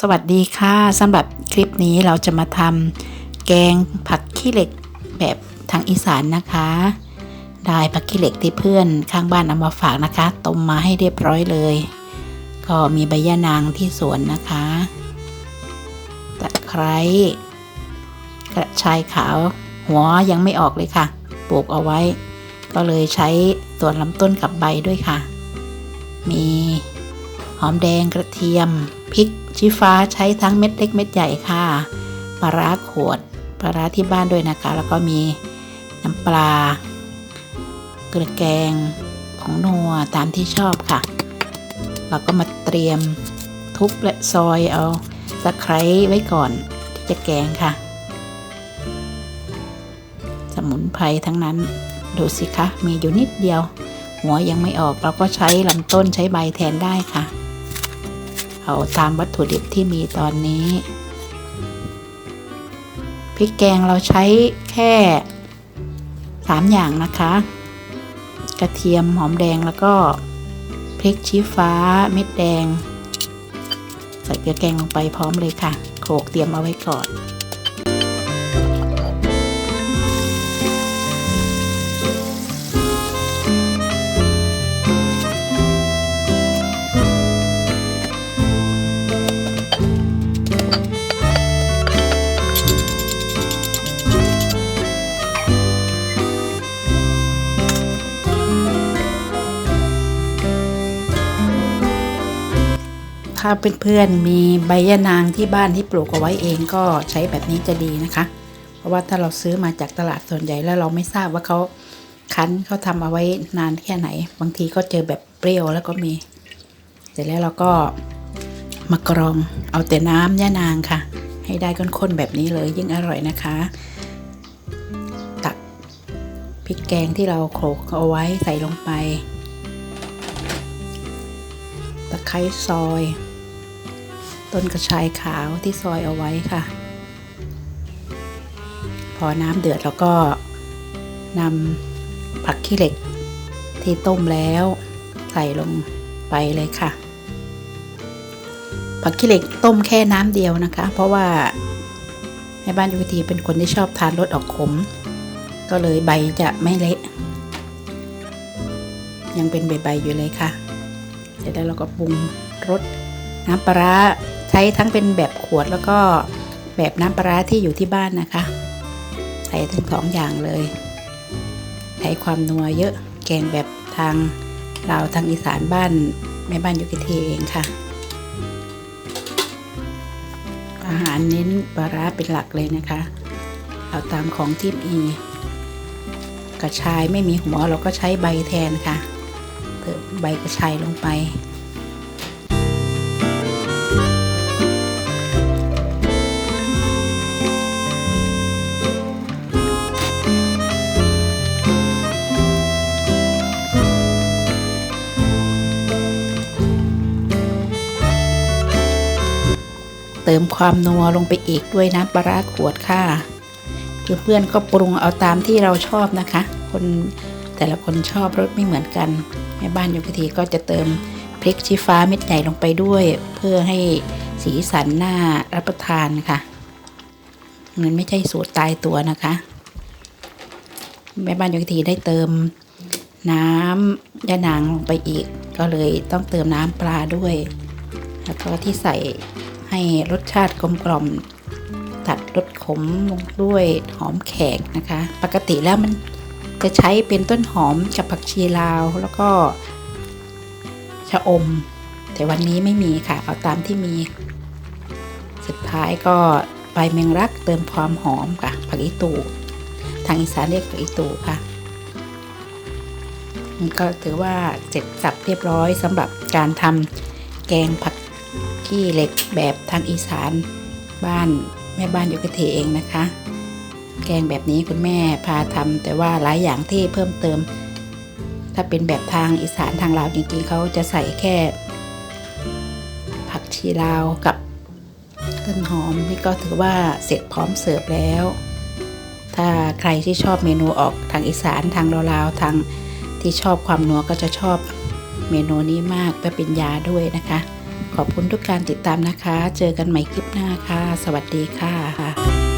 สวัสดีค่ะสำหรับคลิปนี้เราจะมาทำแกงผักขี้เหล็กแบบทางอีสานนะคะ ได้ผักขี้เหล็กที่เพื่อนข้างบ้านเอามาฝากนะคะต้มมาให้เรียบร้อยเลย ก็มีใบยะนางที่สวนนะคะตะไคร้กระชายขาว หัวยังไม่ออกเลยค่ะปลูกเอาไว้ ก็เลยใช้ส่วนลำต้นกับใบด้วยค่ะ มีหอมแดงกระเทียมพริก ชี้ฟ้าใช้ทั้งเม็ดเล็กเม็ดใหญ่ค่ะปลาร้าขวดปลาร้าที่บ้านด้วยนะคะ แล้วก็มีน้ำปลา เกลือแกงผงนัวตามที่ชอบค่ะ เราก็มาเตรียมทุบและซอยเอาตะไคร้ไว้ก่อนที่จะแกงค่ะ สมุนไพรทั้งนั้นดูสิคะ มีอยู่นิดเดียว หัวยังไม่ออกเราก็ใช้ลำต้นใช้ใบแทนได้ค่ะ เอาตามวัตถุดิบที่มีตอนนี้พริกแกงเราใช้แค่สามอย่างนะคะ กระเทียมหอมแดงแล้วก็พริกชี้ฟ้าเม็ดแดง ใส่เกลือแกงลงไปพร้อมเลยค่ะ โขลกเตรียมเอาไว้ก่อน ถ้าเพื่อนๆมีใบยะนางที่บ้านที่ปลูกเอาไว้เองก็ใช้แบบนี้จะดีนะคะ เพราะว่าถ้าเราซื้อมาจากตลาดส่วนใหญ่แล้วเราไม่ทราบว่าเขาคั้นเขาทำเอาไว้นานแค่ไหน บางทีก็เจอแบบเปรี้ยวแล้วก็มี เสร็จแล้วเราก็มากรองเอาแต่น้ำยะนางค่ะ ให้ได้ข้นๆแบบนี้เลยยิ่งอร่อยนะคะ ตักพริกแกงที่เราโขลกเอาไว้ใส่ลงไปตะไคร้ซอย ต้นกระชายขาวที่ซอยเอาไว้ค่ะ พอน้ำเดือดแล้วก็นำผักขี้เหล็กที่ต้มแล้วใส่ลงไปเลยค่ะ ผักขี้เหล็กต้มแค่น้ำเดียวนะคะ เพราะว่าแม่บ้านยุกทีเป็นคนที่ชอบทานรสออกขม ก็เลยใบจะไม่เละ ยังเป็นใบๆอยู่เลยค่ะ เสร็จแล้วเราก็ปรุงรสน้ำปลาร้า ใช้ทั้งเป็นแบบขวดแล้วก็แบบน้ำปลาร้าที่อยู่ที่บ้านนะคะ ใส่ทั้งสองอย่างเลย ใช้ความนัวเยอะแกงแบบทางลาทางอีสานบ้านแม่บ้านยุกิทีเองค่ะ อาหารเน้นปลาร้าเป็นหลักเลยนะคะ เอาตามของที่มีกระชายไม่มีหัวเราก็ใช้ใบแทนค่ะเติมใบกระชายลงไป เติมความนัวลงไปอีกด้วยน้ำปลาร้าขวดค่ะเพื่อนๆก็ปรุงเอาตามที่เราชอบนะคะ คนแต่ละคนชอบรสไม่เหมือนกันแม่บ้านโยกทีก็จะเติมพริกชี้ฟ้าเม็ดใหญ่ลงไปด้วย เพื่อให้สีสันหน่ารับประทานค่ะมันไม่ใช่สูตรตายตัวนะคะ แม่บ้านโยกทีได้เติมน้ำยะนางลงไปอีก ก็เลยต้องเติมน้ำปลาด้วย แล้วก็ที่ใส่ ให้รสชาติกลมกล่อมตัดรสขมลงด้วยหอมแขกนะคะ ปกติแล้วมันจะใช้เป็นต้นหอมกับผักชีลาวแล้วก็ชะอม แต่วันนี้ไม่มีค่ะ เอาตามที่มี สุดท้ายก็ใบแมงลักเติมความหอมค่ะ ผักอีตู ทางอีสานเรียกผักอีตูค่ะก็ถือว่าเสร็จสับเรียบร้อยสำหรับการทำแกงผัก ขี้เหล็กแบบทางอีสานบ้านแม่บ้านอยู่กะเทเองนะคะ แกงแบบนี้คุณแม่พาทำแต่ว่าหลายอย่างที่เพิ่มเติม ถ้าเป็นแบบทางอีสานทางลาวจริงๆเขาจะใส่แค่ ผักชีลาวกับต้นหอมนี่ก็ถือว่าเสร็จพร้อมเสิร์ฟแล้ว ถ้าใครที่ชอบเมนูออกทางอีสานทางลาวทางที่ชอบความนัวก็จะชอบเมนูนี้มากเพื่อเป็นยาด้วยนะคะ ขอบคุณทุกการติดตามนะคะ เจอกันใหม่คลิปหน้าค่ะ สวัสดีค่ะ